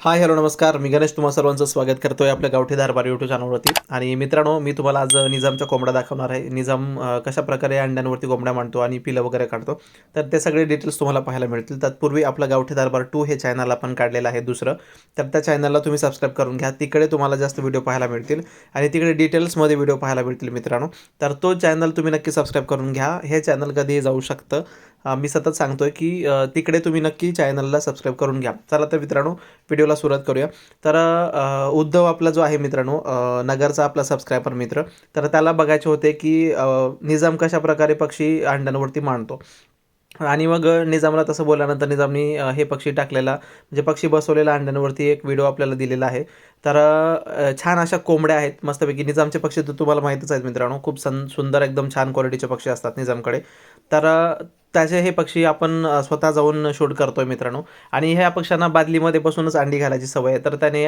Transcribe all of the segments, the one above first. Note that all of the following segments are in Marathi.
हाय हॅलो नमस्कार. मी गणेश तुम्हा सर्वांचं स्वागत करतो आहे आपल्या गावठी दरबार यूट्यूब चॅनलवरती आणि मित्रांनो मी तुम्हाला आज निजामच्या कोंबड्या दाखवणार आहे. निजाम कशा प्रकारे अंड्यांवरती कोंबड्या मांडतो आणि पिलं वगैरे काढतो तर ते सगळे डिटेल्स तुम्हाला पाहायला मिळतील. तत्पूर्वी आपलं गावठी दरबार टू हे चॅनल आपण काढलेलं आहे दुसरं तर त्या चॅनलला तुम्ही सबस्क्राईब करून घ्या. तिकडे तुम्हाला जास्त व्हिडिओ पाहायला मिळतील. आणि तिकडे डिटेल्समध्ये व्हिडिओ पाहायला मिळतील मित्रांनो तर तो चॅनल तुम्ही नक्की सबस्क्राईब करून घ्या. हे चॅनल कधीही जाऊ शकतं. मी सतत सांगतोय की तिकडे तुम्ही नक्की चॅनलला सबस्क्राईब करून घ्या. चला तर मित्रांनो व्हिडिओला सुरुवात करूया. तर उद्धव आपला जो आहे मित्रांनो नगरचा आपला सबस्क्रायबर मित्र तर त्याला बघायचे होते की निजाम कशा प्रकारे पक्षी अंड्यांवरती मांडतो. आणि मग निजामला तसं बोलल्यानंतर निजामनी हे पक्षी टाकलेला म्हणजे पक्षी बसवलेला अंड्यांवरती एक व्हिडिओ आपल्याला दिलेला आहे. तर छान अशा कोंबड्या आहेत मस्तपैकी. निजामचे पक्षी तर तुम्हाला माहीतच आहेत मित्रांनो खूप सन सुंदर एकदम छान क्वालिटीचे पक्षी असतात निजामकडे. तर त्याचे हे पक्षी आपण स्वतः जाऊन शूट करतोय मित्रांनो. आणि ह्या पक्ष्यांना बादलीमध्ये बसूनच अंडी घालायची सवय आहे. तर त्याने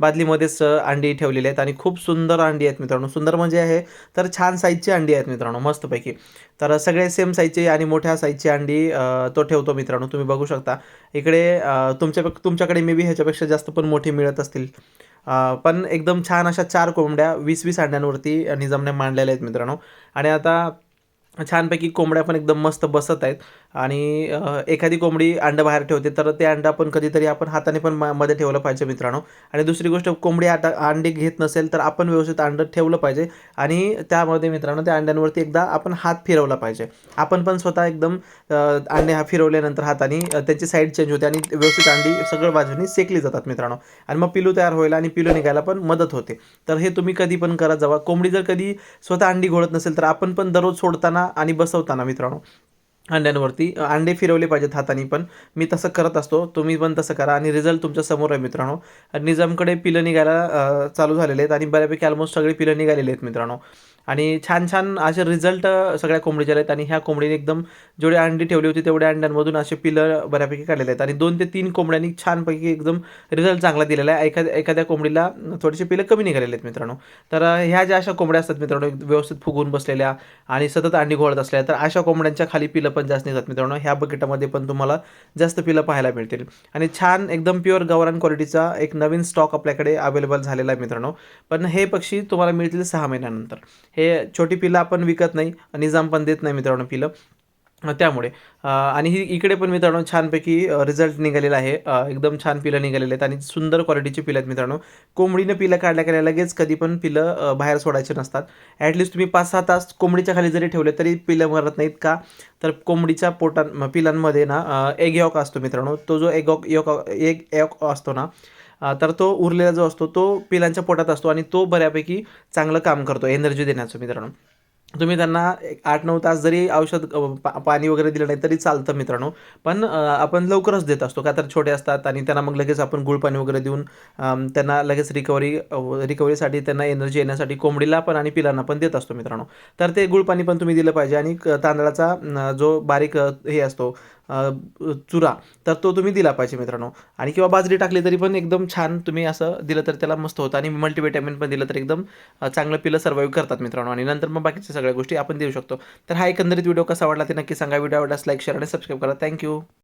बादलीमध्येच अंडी ठेवलेली आहेत. आणि खूप सुंदर अंडी आहेत मित्रांनो. सुंदर म्हणजे आहे तर छान साईजची अंडी आहेत मित्रांनो. मस्तपैकी. तर सगळे सेम साईजचे आणि मोठ्या साईजची अंडी तो ठेवतो मित्रांनो. तुम्ही बघू शकता. इकडे तुमच्या तुमच्याकडे मे बी ह्याच्यापेक्षा जास्त पण मोठी मिळत असतील. पण एकदम छान अशा चार कोंबड्या वीस वीस अंड्यांवरती निजामने मांडलेल्या आहेत मित्रांनो. आणि आता छानपैकी कोंबड्या पण एकदम मस्त बसत आहेत. आणि एखादी कोंबडी अंडं बाहेर ठेवते तर ते अंडं आपण कधीतरी आपण हाताने पण मा- मध्ये ठेवलं पाहिजे मित्रांनो. आणि दुसरी गोष्ट कोंबडी आता अंडी घेत नसेल तर आपण व्यवस्थित अंडं ठेवलं पाहिजे. आणि त्यामध्ये मित्रांनो त्या अंड्यांवरती एकदा आपण हात फिरवला पाहिजे. आपण पण स्वतः एकदम अंडे हा फिरवल्यानंतर हाताने त्याची त्यांची साईड चेंज होते आणि व्यवस्थित अंडी सगळं बाजूनी सेकली जातात मित्रांनो. आणि मग पिलू तयार होईल आणि पिलू निघायला पण मदत होते. तर हे तुम्ही कधी पण करत जावा कोंबडी जर कधी स्वतः अंडी घोळत नसेल तर आपण पण दररोज सोडताना आणि बसवताना मित्रांनो अंड्यांवरती. अंडे फिरवले पाहिजेत हाताने पण मी तसं करत असतो. तुम्ही पण तसं करा. आणि रिझल्ट तुमच्यासमोर आहे मित्रांनो. निजामकडे पिलं निघायला चालू झालेले आहेत आणि बऱ्यापैकी ऑलमोस्ट सगळे पिलं निघालेले आहेत मित्रांनो. आणि छान छान असे रिझल्ट सगळ्या कोंबडीचे आहेत आणि ह्या कोंबडीने एकदम जेवढे अंडी ठेवली होती तेवढ्या अंड्यांमधून असे पिलं बऱ्यापैकी काढलेले आहेत. आणि दोन ते तीन कोंबड्यांनी छानपैकी एकदम रिझल्ट चांगला दिलेला आहे. एखाद्या एखाद्या कोंबडीला थोडेसे पिलं कमी निघालेले आहेत मित्रांनो. तर ह्या ज्या अशा कोंबड्या असतात मित्रांनो व्यवस्थित फुगून बसलेल्या आणि सतत अंडी घोळत असल्या तर अशा कोंबड्यांच्या खाली पिलं पण जास्त निघतात मित्रांनो. ह्या बकेटामध्ये पण तुम्हाला जास्त पिलं पाहायला मिळतील. आणि छान एकदम प्युअर गवरान क्वालिटीचा एक नवीन स्टॉक आपल्याकडे अवेलेबल झालेला आहे मित्रांनो. पण हे पक्षी तुम्हाला मिळतील सहा महिन्यानंतर. हे छोटी पिलं आपण विकत नाही निजाम पण देत नाही मित्रांनो पिलं. त्यामुळे. आणि ही इकडे पण मित्रांनो छानपैकी रिझल्ट निघालेला आहे. एकदम छान पिलं निघालेले आहेत आणि सुंदर क्वालिटीची पिलं आहेत मित्रांनो. कोंबडीनं पिलं काढल्या काढल्या लगेच कधी पण पिलं बाहेर सोडायचे नसतात. ॲटलिस्ट तुम्ही पाच सहा तास कोंबडीच्या खाली जरी ठेवले तरी पिलं मरत नाहीत का? तर कोंबडीच्या पोटां पिलांमध्ये ना एग यॉक असतो मित्रांनो. तो जो एग यॉक एग यॉक असतो ना तर तो उरलेला जो असतो तो पिलांच्या पोटात असतो आणि तो बऱ्यापैकी चांगलं काम करतो एनर्जी देण्याचं मित्रांनो. तुम्ही त्यांना एक आठ नऊ तास जरी औषध पा पाणी वगैरे दिलं नाही तरी चालतं मित्रांनो. पण आपण लवकरच देत असतो. का तर छोटे असतात आणि त्यांना मग लगेच आपण गुळ पाणी वगैरे देऊन त्यांना लगेच रिकवरी रिकवरीसाठी त्यांना एनर्जी येण्यासाठी कोंबडीला पण आणि पिलांना पण देत असतो मित्रांनो. तर ते गुळ पाणी पण तुम्ही दिलं पाहिजे आणि क- तांदळाचा जो बारीक हे असतो चुरा तर तो तुम्ही दिला पाहिजे मित्रांनो. आणि किंवा बाजरी टाकली तरी पण एकदम छान तुम्ही असं दिलं तर त्याला मस्त होतं. आणि मल्टीविटॅमिन पण दिलं तर एकदम चांगलं पिलं सर्वाईव्ह करतात मित्रांनो. आणि नंतर मग बाकीच्या सगळ्या गोष्टी आपण देऊ शकतो. तर हा एकंदरीत व्हिडिओ कसा वाटला ते नक्की सांगा. व्हिडिओ आवडल्यास लाईक शेअर आणि सबस्क्राईब करा. Thank you